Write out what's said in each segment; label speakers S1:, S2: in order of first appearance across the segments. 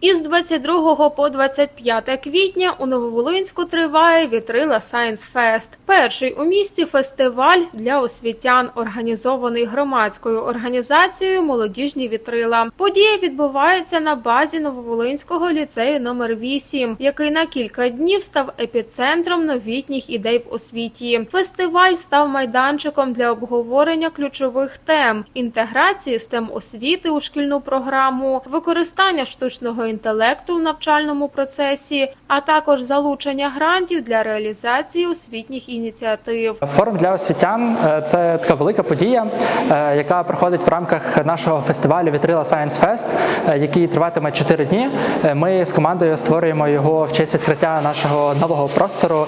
S1: Із 22 по 25 квітня у Нововолинську триває Вітрила Science Fest. Перший у місті фестиваль для освітян, організований громадською організацією Молодіжні вітрила. Подія відбувається на базі Нововолинського ліцею номер 8 який на кілька днів став епіцентром новітніх ідей в освіті. Фестиваль став майданчиком для обговорення ключових тем: інтеграції STEM освіти у шкільну програму, використання штучного інтелекту в навчальному процесі, а також залучення грантів для реалізації освітніх ініціатив.
S2: Форум для освітян е, це така велика подія, е, яка проходить в рамках нашого фестивалю Вітрила Science Fest, е, який триватиме 4 дні. Ми з командою створюємо його в честь відкриття нашого нового простору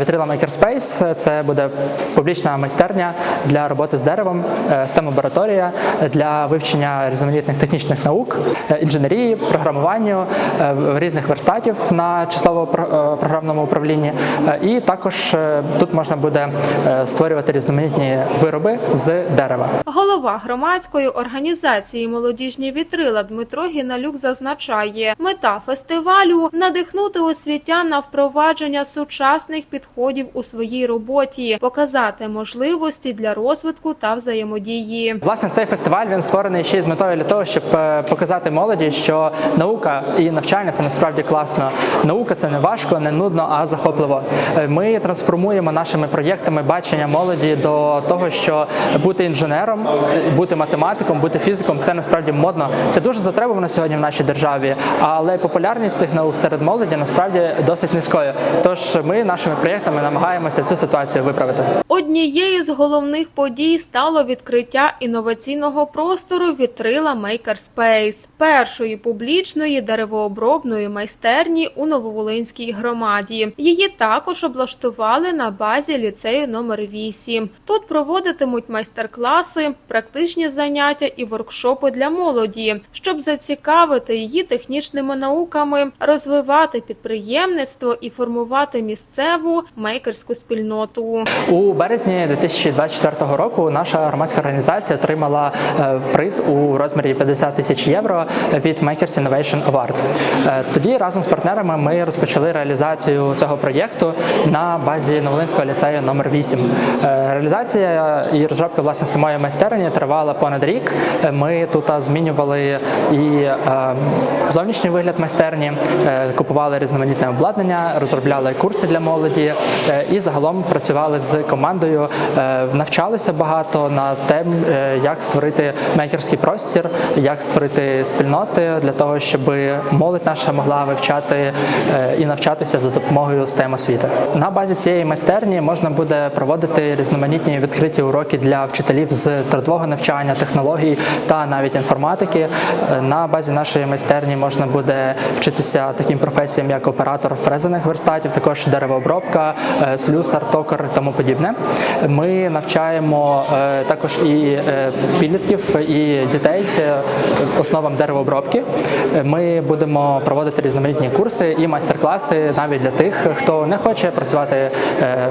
S2: Вітрила Makerspace. Це буде публічна майстерня для роботи з деревом, stem лабораторія для вивчення різноманітних технічних наук, інженерії, програмуванню, е, різних верстатів на числово-програмному управлінні. Е, І також е, тут можна буде е, створювати різноманітні вироби з дерева.
S1: Голова громадської організації Молодіжні вітрила Дмитро Гіналюк зазначає, мета фестивалю надихнути освітян на впровадження сучасних підходів у своїй роботі, показати можливості для розвитку та взаємодії.
S2: Власне, цей фестиваль він створений ще з метою для того, щоб е, показати молоді, що наука і навчання це насправді класно. Наука це не важко, не нудно, а захопливо. Е, Ми трансформуємо нашими проєктами бачення молоді до того, що бути інженером, е, бути математиком, бути фізиком це насправді модно. Це дуже затребувано сьогодні в нашій державі, але популярність цих наук серед молоді насправді досить низькою. Тож ми нашими проєктами намагаємося цю ситуацію виправити.
S1: Однією з головних подій стало відкриття інноваційного простору Вітрила Makerspace, першої публічної деревообробної майстерні у Нововолинській громаді. Її також облаштували на базі ліцею номер 8 Тут проводитимуть майстер-класи, практичні заняття і воркшопи для молоді, щоб зацікавити її технічними науками, розвивати підприємництво і формувати місцеву мейкерську спільноту.
S2: У березні 2024 року наша громадська організація отримала е, приз у розмірі 50 тисяч євро від Makers Innovation Award. Е, Тоді разом з партнерами ми розпочали реалізацію цього проєкту на базі Новолинського ліцею номер 8 Е, Реалізація і розробка власне самої майстерні тривала понад рік. Е, Ми тут змінювали і зовнішній вигляд майстерні, купували різноманітне обладнання, розробляли курси для молоді і загалом працювали з командою, навчалися багато на тем, е, як створити мейкерський простір, як створити спільноти для того, щоб молодь наша могла вивчати е, і навчатися за допомогою STEM освіти. На базі цієї майстерні можна буде проводити різноманітні відкриті уроки для вчителів з трудового навчання, технологій та навіть інформатики. Е, На базі нашої майстерні можна буде вчитися таким професіям, як оператор фрезерних верстатів, також деревообробка, е, слюсар, токар і тому подібне. Ми навчаємо також і підлітків, і дітей основам деревообробки. Е, Ми будемо проводити різноманітні курси і майстер-класи навіть для тих, хто не хоче працювати е,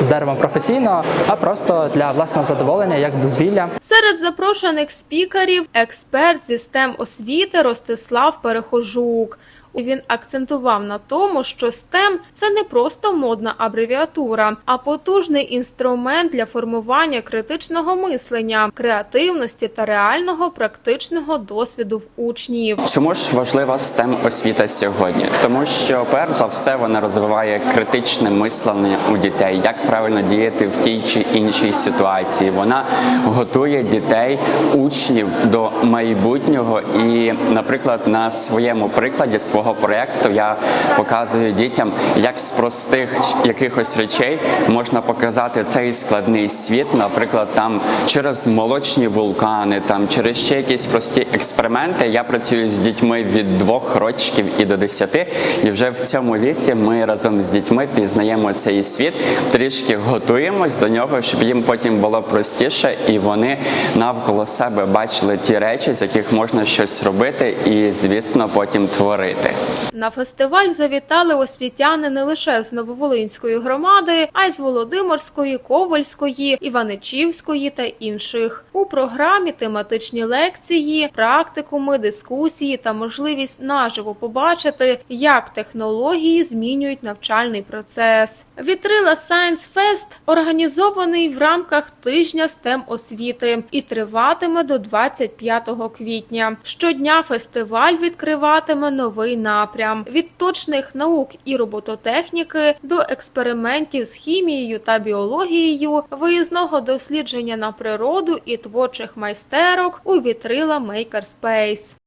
S2: з деревом професійно, а просто для власного задоволення, як дозвілля.
S1: Серед запрошених спікерів експерт зі STEM освіти Ростислав Перехожук. Він акцентував на тому, що STEM – це не просто модна абревіатура, а потужний інструмент для формування критичного мислення, креативності та реального практичного досвіду в учнів.
S3: Чому ж важлива STEM освіта сьогодні? Тому що перш за все вона розвиває критичне мислення у дітей, як правильно діяти в тій чи іншій ситуації. Вона готує дітей, учнів до майбутнього. І, наприклад, на своєму прикладі свого проєкту я показую дітям, як з простих якихось речей можна показати цей складний світ, наприклад, там через молочні вулкани, там через ще якісь прості експерименти. Я працюю з дітьми від двох років і до десяти, і вже в цьому віці ми разом з дітьми пізнаємо цей світ, трішки готуємось до нього, щоб їм потім було простіше, і вони навколо себе бачили ті речі, з яких можна щось робити, і звісно, потім творити.
S1: На фестиваль завітали освітяни не лише з Нововолинської громади, а й з Володимирської, Ковальської, Іваничівської та інших. У програмі тематичні лекції, практикуми, дискусії та можливість наживо побачити, як технології змінюють навчальний процес. Вітрила Science Fest організований в рамках тижня STEM освіти і триватиме до 25 квітня. Щодня фестиваль відкриватиме новий напрям від точних наук і робототехніки до експериментів з хімією та біологією, виїзного дослідження на природу і творчих майстерок у вітрила Makerspace.